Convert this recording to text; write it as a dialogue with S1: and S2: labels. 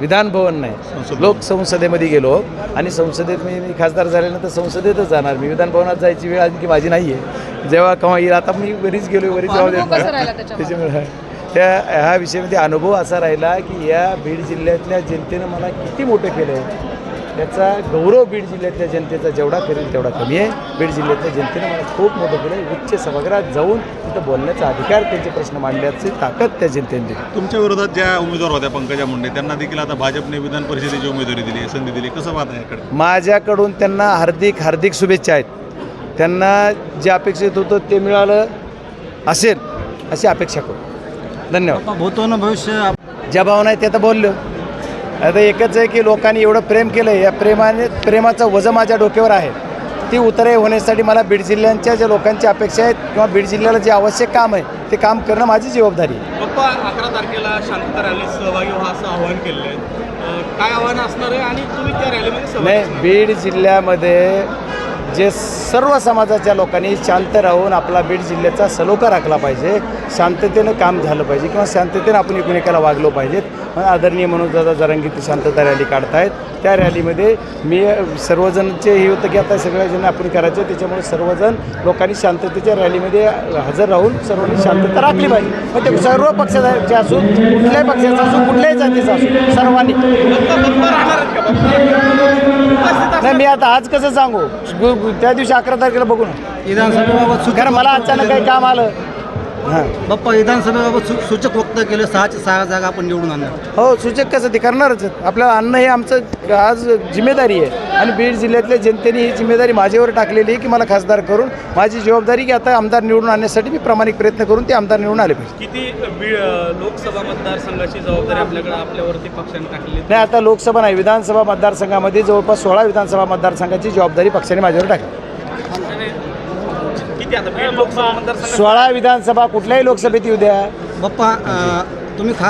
S1: विधान भवन नाही. लोकसंसदेमध्ये गेलो आणि संसदेत मी मी खासदार झाल्यानंतर संसदेतच जाणार. मी विधान भवनात जायची वेळ आणखी माझी नाही आहे जेव्हा केव्हा येईल आता मी बरीच गेलो
S2: त्याच्यामध्ये?
S1: त्याच्यामुळे त्या ह्या विषयामध्ये अनुभव असा राहिला की या बीड जिल्ह्यातल्या जनतेनं मला किती मोठं केलं आहे त्याचा गौरव बीड जिल्ह्यातल्या जनतेचा जेवढा करेल तेवढा कमी आहे. बीड जिल्ह्यातल्या जनतेनं मला खूप मोठं केलं. आहे उच्च सभागृहात जाऊन तिथं बोलण्याचा अधिकार त्यांचे प्रश्न मांडण्याची ताकद त्या जनतेने दिली.
S3: तुमच्या विरोधात ज्या उमेदवार होत्या पंकजा मुंडे त्यांना देखील आता भाजपने विधान परिषदेची उमेदवारी दिली आहे, संधी दिली कसं पाहता याकडे?
S1: माझ्याकडून त्यांना हार्दिक हार्दिक शुभेच्छा आहेत. त्यांना जे अपेक्षित होतं ते मिळालं असेल अशी अपेक्षा करू. धन्यवाद.
S4: भूतो न भविष्य
S1: ज्या भावना आहेत ते आता बोललो. आता एकच आहे की लोकांनी एवढं प्रेम केलं आहे या प्रेमाने प्रेमाचं वजन माझ्या डोक्यावर आहे. ती उतराई होण्यासाठी मला बीड जिल्ह्यांच्या ज्या लोकांची अपेक्षा आहेत किंवा बीड जिल्ह्याला जे आवश्यक काम आहे ते काम करणं माझी जबाबदारी
S5: पप्पा अकरा तारखेला शांतता रॅलीत सहभागी व्हा असं आवाहन केलेलं आहे काय आव्हान असणार आहे आणि तुम्ही त्या रॅलीमध्ये
S1: नाही बीड जिल्ह्यामध्ये जे सर्व समाजाच्या लोकांनी शांत राहून आपला बीड जिल्ह्याचा सलोखा राखला पाहिजे शांततेनं काम झालं पाहिजे किंवा शांततेनं आपण एकमेकाला वागलो पाहिजेत. म्हणून आदरणीय म्हणून दादा जरांगी ती शांतता रॅली काढतायत. त्या रॅलीमध्ये मी सर्वजणचे हे होतं की आता सगळ्याजण आपण करायचं त्याच्यामुळे सर्वजण लोकांनी शांततेच्या रॅलीमध्ये हजर राहून सर्वांनी शांतता राखली पाहिजे. मग ते सर्व पक्षाचे असो कुठल्याही पक्षाचा असो कुठल्याही जातीचा असो सर्वांनी
S5: पप्पा पप्पा राहणार आहेत का पप्पा
S1: नाही मी आता आज कसं सांगू? त्या दिवशी अकरा तारखेला बघू ना. कारण मला अचानक काही काम आलं. हां.
S4: बाप्पा विधानसभेबाबत सू- सूचक वक्तव्य केलं सहाच्या सहा जागा आपण निवडून आणणार
S1: हो सूचक कसं ते करणारच आहेत. आपल्याला अन्न हे आमचं आज जिम्मेदारी आहे. आणि बीड जिल्ह्यातल्या जनतेने ही जिम्मेदारी माझ्यावर टाकलेली आहे की मला खासदार करून माझी जबाबदारी की आता आमदार निवडून आणण्यासाठी मी प्रामाणिक प्रयत्न करून ते आमदार निवडून आले पाहिजे.
S5: किती अं, लोकसभा मतदारसंघाची जबाबदारी आपल्याकडे आपल्यावरती पक्षाने टाकलेली
S1: नाही आता लोकसभा नाही विधानसभा मतदारसंघामध्ये जवळपास सोळा विधानसभा मतदारसंघाची जबाबदारी पक्षाने माझ्यावर टाकली.
S5: किती आता बीड लोकसभा मतदारसंघ
S1: सोळा विधानसभा कुठल्याही लोकसभेत येऊ द्या.
S4: बाप्पा अं, तुम्ही खा